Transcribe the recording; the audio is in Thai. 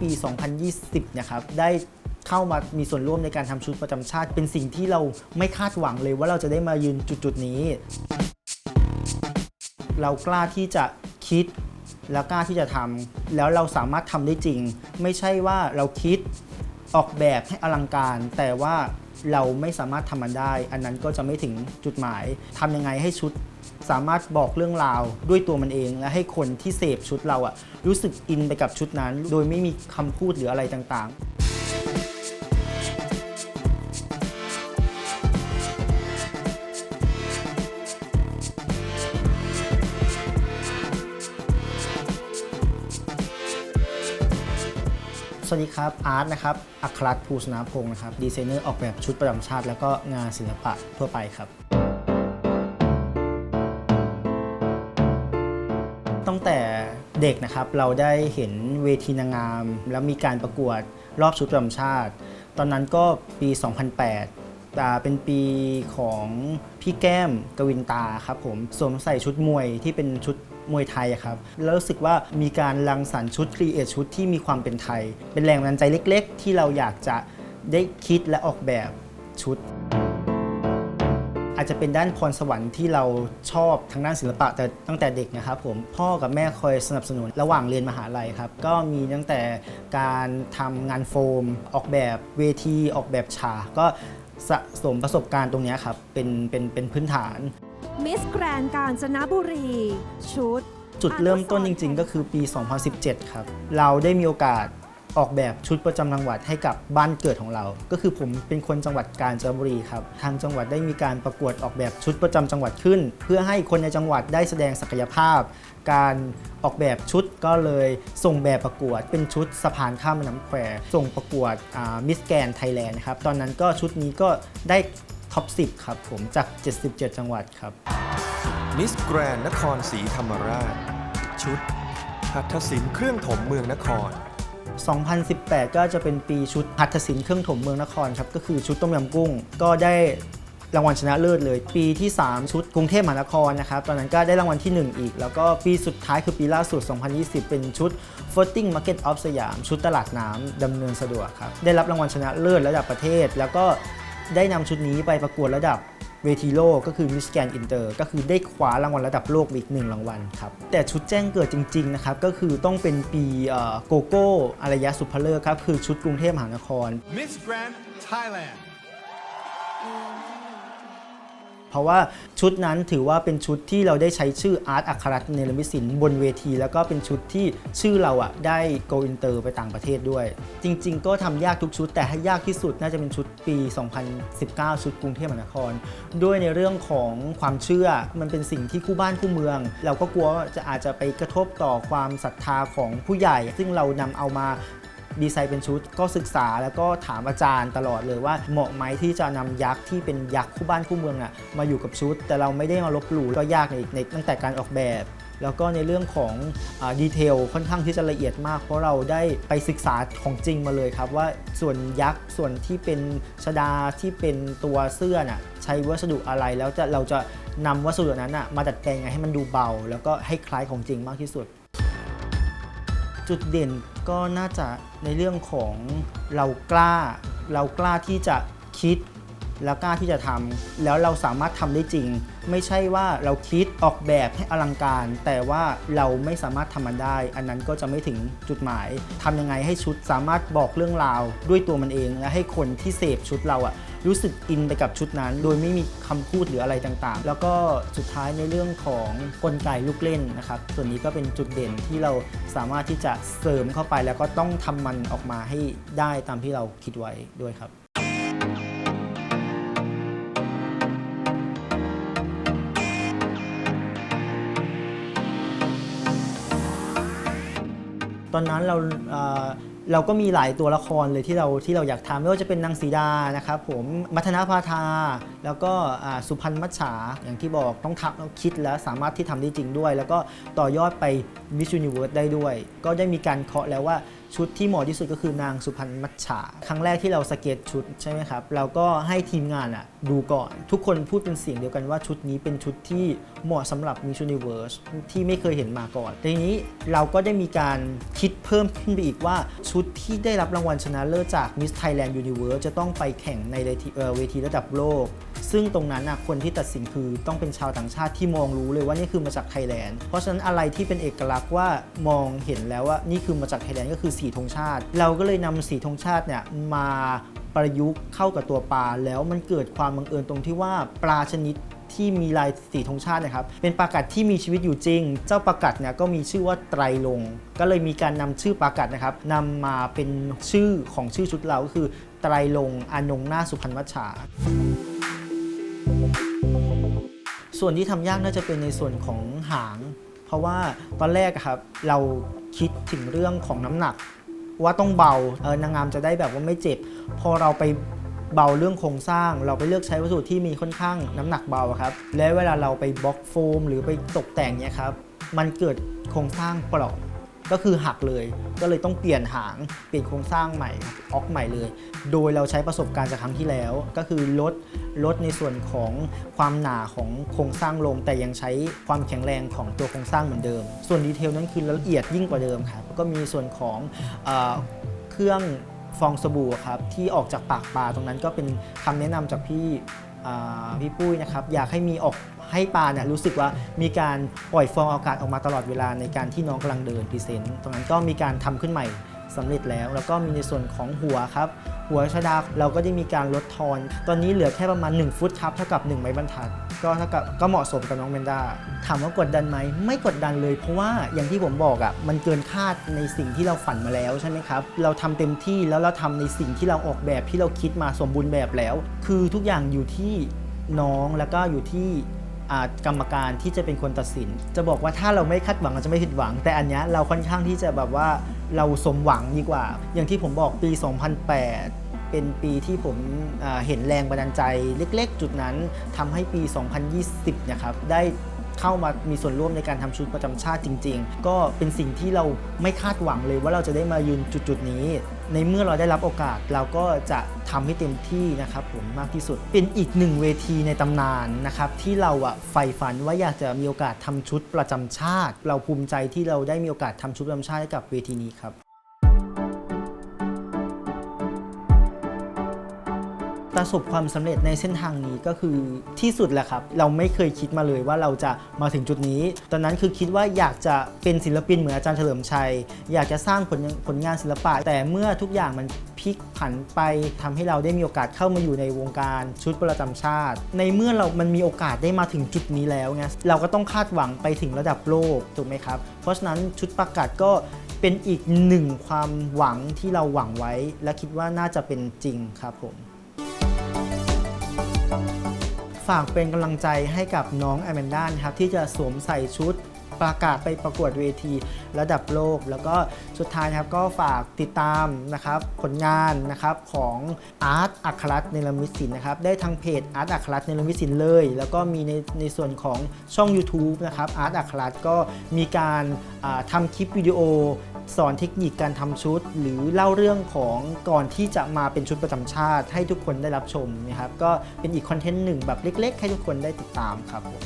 ปี 2020 นะครับ ได้เข้ามามีส่วนร่วมในการทำชุดประจำชาติ เป็นสิ่งที่เราไม่คาดหวังเลยว่าเราจะได้มายืนจุดๆนี้ เรากล้าที่จะคิดแล้วกล้าที่จะทำแล้วเราสามารถทำได้จริง ไม่ใช่ว่าเราคิดออกแบบให้อลังการ แต่ว่าเราไม่สามารถทำมันได้ อันนั้นก็จะไม่ถึงจุดหมายทำยังไงให้ชุด สามารถบอกเรื่องราวด้วยตัวมันเอง และให้คนที่เสพชุดเราอะรู้สึกอินไปกับชุดนั้น โดยไม่มีคำพูดหรืออะไรต่างๆสวัสดีครับ อาร์ตนะครับ อัครรัตน์ภูสนาพงศ์นะครับ ดีไซเนอร์ออกแบบชุดประจำชาติ แล้วก็งานศิลปะทั่วไปครับ เด็กนะครับ เราได้เห็นเวทีนางงาม แล้วมีการประกวดรอบชุดประจำชาติ ตอนนั้นก็ปี 2008อ่าเป็นปีของพี่แก้มกวินตาครับผมสวมใส่ชุดมวยที่เป็นชุดมวยไทยครับแล้วรู้สึกว่ามีการรังสรรค์ชุดครีเอทชุดที่มีความเป็นไทย เป็นแรงบันดาลใจเล็ก ๆ ที่เราอยากจะได้คิดและออกแบบชุด อาจจะเป็นด้านพรสวรรค์ที่เราชอบทางด้านศิลปะแต่ตั้งแต่เด็กนะครับผมพ่อกับแม่คอยสนับสนุนระหว่างเรียนมหาลัยครับ ก็มีตั้งแต่การทำงานโฟม ออกแบบเวทีออกแบบฉากก็สะสมประสบการณ์ตรงเนี้ยครับเป็นเป็นเป็นพื้นฐานมิสแกรนกาญจนบุรี ชุด จุดเริ่มต้นจริง ๆ ก็คือปี 2017 ครับ เราได้มีโอกาส ออกแบบชุดประจำจังหวัดให้กับบ้านเกิดของเรา ก็คือผมเป็นคนจังหวัดกาญจนบุรีครับ ทางจังหวัดได้มีการประกวดออกแบบชุดประจำจังหวัดขึ้น เพื่อให้คนในจังหวัดได้แสดงศักยภาพ การออกแบบชุดก็เลยส่งแบบประกวด เป็นชุดสะพานข้ามแม่น้ำแควส่งประกวดมิสแกนไทยแลนด์ครับตอนนั้นก็ชุดนี้ก็ได้ท็อป 10 ครับผมจาก 77 จังหวัดครับมิสแกรนนครศรีธรรมราช ชุดหัตถศิลป์เครื่องถมเมืองนคร 2018 ก็จะเป็นปีชุดหัตถศิลป์เครื่องถมเมืองนครครับก็คือชุดต้มยำกุ้ง ก็ได้รางวัลชนะเลิศเลย ปีที่ 3 ชุดกรุงเทพมหานครนะครับตอนนั้นก็ได้รางวัลที่ 1 อีก แล้วก็ปีสุดท้ายคือปีล่าสุด 2020 เป็นชุด Floating Market of สยาม ชุดตลาดน้ำดำเนินสะดวกครับ ได้รับรางวัลชนะเลิศระดับประเทศ แล้วก็ได้นำชุดนี้ไปประกวดระดับ เวทีโลกก็คือมิสแกนอินเตอร์ก็คือได้คว้ารางวัลระดับโลกอีกหนึ่งรางวัลครับ แต่ชุดแจ้งเกิดจริงๆนะครับก็คือต้องเป็นปีโกโก้อารยะสุภเลิกครับ คือชุดกรุงเทพมหานคร Miss Grand Thailand. เพราะว่าชุดนั้นถือว่าเป็นชุดที่เราได้ใช้ชื่ออาร์ตอัครรัตน์เนรมิตศิลป์บนเวที แล้วก็เป็นชุดที่ชื่อเราอะได้โกอินเตอร์ไปต่างประเทศด้วย จริง ๆ ก็ทำยากทุกชุด แต่ให้ยากที่สุดน่าจะเป็นชุดปี 2019 ชุดกรุงเทพมหานคร ด้วยในเรื่องของความเชื่อมันเป็นสิ่งที่คู่บ้านคู่เมือง เราก็กลัวว่าจะอาจจะไปกระทบต่อความศรัทธาของผู้ใหญ่ ซึ่งเรานำเอามา ดีไซน์เป็นชุดก็ศึกษาแล้วก็ถามอาจารย์ตลอดเลยว่าเหมาะไหมที่จะนำยักษ์ที่เป็นยักษ์คู่บ้านคู่เมืองอะมาอยู่กับชุด แต่เราไม่ได้มาลบหลู่ก็ยากในในตั้งแต่การออกแบบ แล้วก็ในเรื่องของดีเทลค่อนข้างที่จะละเอียดมาก เพราะเราได้ไปศึกษาของจริงมาเลยครับ ว่าส่วนยักษ์ส่วนที่เป็นชดาที่เป็นตัวเสื้อน่ะใช้วัสดุอะไรแล้วจะเราจะนำวัสดุนั้นน่ะมาดัดแปลงไงให้มันดูเบา แล้วก็ให้คล้ายของจริงมากที่สุด จุดเด่นก็น่าจะในเรื่องของเรากล้า เรากล้าที่จะคิดแล้วกล้าที่จะทำแล้วเราสามารถทำได้จริง ไม่ใช่ว่าเราคิดออกแบบให้อลังการ แต่ว่าเราไม่สามารถทำมันได้ อันนั้นก็จะไม่ถึงจุดหมายทำยังไงให้ชุดสามารถบอกเรื่องราวด้วยตัวมันเอง และให้คนที่เสพชุดเราอะ รู้สึกอินไปกับชุดนั้น โดยไม่มีคำพูดหรืออะไรต่างๆ แล้วก็สุดท้ายในเรื่องของกลไกลูกเล่นนะครับ ส่วนนี้ก็เป็นจุดเด่นที่เราสามารถที่จะเสริมเข้าไปแล้วก็ต้องทำมันออกมาให้ได้ตามที่เราคิดไว้ด้วยครับตอนนั้นเรา เราก็มีหลายตัวละครเลยที่เราที่เราอยากทำไม่ว่าจะเป็นนางสีดานะครับผมมัทนาพาทา แล้วก็สุพรรณมัจฉาอย่างที่บอกต้องทำต้องคิดแล้วสามารถที่ทำได้จริงด้วย แล้วก็ต่อยอดไป Miss Universe ได้ด้วย ก็ได้มีการเคาะแล้วว่าชุดที่เหมาะที่สุดก็คือนางสุพรรณมัจฉาครั้งแรกที่เราสเก็ตชุดใช่ไหมครับ เราก็ให้ทีมงานอะดูก่อน ทุกคนพูดเป็นเสียงเดียวกันว่าชุดนี้เป็นชุดที่เหมาะสำหรับ Miss Universe ที่ไม่เคยเห็นมาก่อนทีนี้เราก็ได้มีการคิดเพิ่มขึ้นไปอีกว่าชุดที่ได้รับรางวัลชนะเลิศจาก Miss Thailand Universe จะต้องไปแข่งในเวทีระดับโลก ซึ่งตรงนั้นนะคนที่ตัดสินคือต้องเป็นชาวต่างชาติที่มองรู้เลยว่านี่คือมาจากไทยแลนด์ เพราะฉะนั้นอะไรที่เป็นเอกลักษณ์ว่ามองเห็นแล้วว่านี่คือมาจากไทยแลนด์ก็คือสีธงชาติ เราก็เลยนำสีธงชาติเนี่ยมาประยุกต์เข้ากับตัวปลา แล้วมันเกิดความบังเอิญตรงที่ว่าปลาชนิดที่มีลายสีธงชาตินะครับ เป็นปลากัดที่มีชีวิตอยู่จริง เจ้าปลากัดเนี่ยก็มีชื่อว่าไตรลง ก็เลยมีการนำชื่อปลากัดนะครับนำมาเป็นชื่อของชื่อชุดเราก็คือไตรลงอานงหน้าสุพรรณวัชชา ส่วนที่ทำยากน่าจะเป็นในส่วนของหาง เพราะว่าตอนแรกครับเราคิดถึงเรื่องของน้ำหนัก ว่าต้องเบาเออนางงามจะได้แบบว่าไม่เจ็บ พอเราไปเบาเรื่องโครงสร้าง เราไปเลือกใช้วัสดุที่มีค่อนข้างน้ำหนักเบาครับ และเวลาเราไปบล็อกโฟม หรือไปตกแต่งเนี่ยครับมันเกิดโครงสร้างเปราะ ก็คือหักเลย ก็เลยต้องเปลี่ยนหาง เปลี่ยนโครงสร้างใหม่ออกใหม่เลย โดยเราใช้ประสบการณ์จากครั้งที่แล้ว ก็คือลดลดในส่วนของความหนาของโครงสร้างลง แต่ยังใช้ความแข็งแรงของตัวโครงสร้างเหมือนเดิม ส่วนดีเทลนั้นคือละเอียดยิ่งกว่าเดิมครับก็มีส่วนของเอเครื่องฟองสบู่ครับที่ออกจากปากปลาตรงนั้นก็เป็นคำแนะนำจากพี่พี่ปุ้ยนะครับอยากให้มีออก ให้ปาเนี่ยรู้สึกว่ามีการปล่อยฟองอากาศออกมาตลอดเวลาในการที่น้องกำลังเดินพรีเซนต์ตรงนั้นก็มีการทำขึ้นใหม่สำเร็จแล้ว แล้วก็มีในส่วนของหัวครับ หัวชดาเราก็ได้มีการลดทอน ตอนนี้เหลือแค่ประมาณ 1 ฟุตครับเท่ากับ 1 ไม้บรรทัด ก็เท่ากับก็เหมาะสมกับน้องเมนด้าถามว่ากดดันไหมไม่กดดันเลย เพราะว่าอย่างที่ผมบอกอะ่ะมันเกินคาดในสิ่งที่เราฝันมาแล้วใช่ไหมครับเราทำเต็มที่แล้วเราทำในสิ่งที่เราออกแบบที่เราคิดมาสมบูรณ์แบบแล้ว คือทุกอย่างอยู่ที่น้องแล้วก็อยู่ที่ กรรมการที่จะเป็นคนตัดสิน จะบอกว่าถ้าเราไม่คาดหวังเราจะไม่ผิดหวัง แต่อันเนี้ยเราค่อนข้างที่จะแบบว่าเราสมหวังดีกว่า อย่างที่ผมบอกปี 2008 เป็นปีที่ผมเห็นแรงบันดาลใจเล็ก ๆ จุดนั้นทำให้ปี 2020นะครับได้เข้ามามีส่วนร่วมในการทำชุดประจำชาติจริง ๆ ก็เป็นสิ่งที่เราไม่คาดหวังเลยว่าเราจะได้มายืนจุดๆนี้ ในเมื่อเราได้รับโอกาสเราก็จะทำให้เต็มที่นะครับผมมากที่สุด เป็นอีกหนึ่งเวทีในตำนานนะครับที่เราอะใฝ่ฝันว่าอยากจะมีโอกาสทำชุดประจำชาติ เราภูมิใจที่เราได้มีโอกาสทำชุดประจำชาติให้กับเวทีนี้ครับ ประสบความสำเร็จในเส้นทางนี้ก็คือที่สุดแหละครับ เราไม่เคยคิดมาเลยว่าเราจะมาถึงจุดนี้ ตอนนั้นคือคิดว่าอยากจะเป็นศิลปินเหมือนอาจารย์เฉลิมชัย อยากจะสร้างผลผลงานศิลปะ แต่เมื่อทุกอย่างมันพลิกผันไปทำให้เราได้มีโอกาสเข้ามาอยู่ในวงการชุดประจำชาติ ในเมื่อเรามันมีโอกาสได้มาถึงจุดนี้แล้วไงเราก็ต้องคาดหวังไปถึงระดับโลกถูกไหมครับ เพราะฉะนั้นชุดประกาศก็เป็นอีกหนึ่งความหวังที่เราหวังไว้ และคิดว่าน่าจะเป็นจริงครับผม ฝากเป็นกำลังใจให้กับน้องแอมแมนด้านะครับที่จะสวมใส่ชุดประกาศไปประกวดเวทีระดับโลก แล้วก็สุดท้ายนะครับก็ฝากติดตามนะครับผลงานนะครับของอาร์ตอัครรัตน์เนรมิตศิลป์นะครับได้ทางเพจอาร์ตอัครรัตน์เนรมิตศิลป์เลย แล้วก็มีในในส่วนของช่อง YouTube นะครับอาร์ตอัครรัตน์ก็มีการอ่าทำคลิปวิดีโอ สอนเทคนิคการทำชุด หรือเล่าเรื่องของก่อนที่จะมาเป็นชุดประจำชาติ ให้ทุกคนได้รับชมนะครับก็เป็นอีกคอนเทนต์หนึ่งแบบเล็ก ๆ ให้ทุกคนได้ติดตามครับผม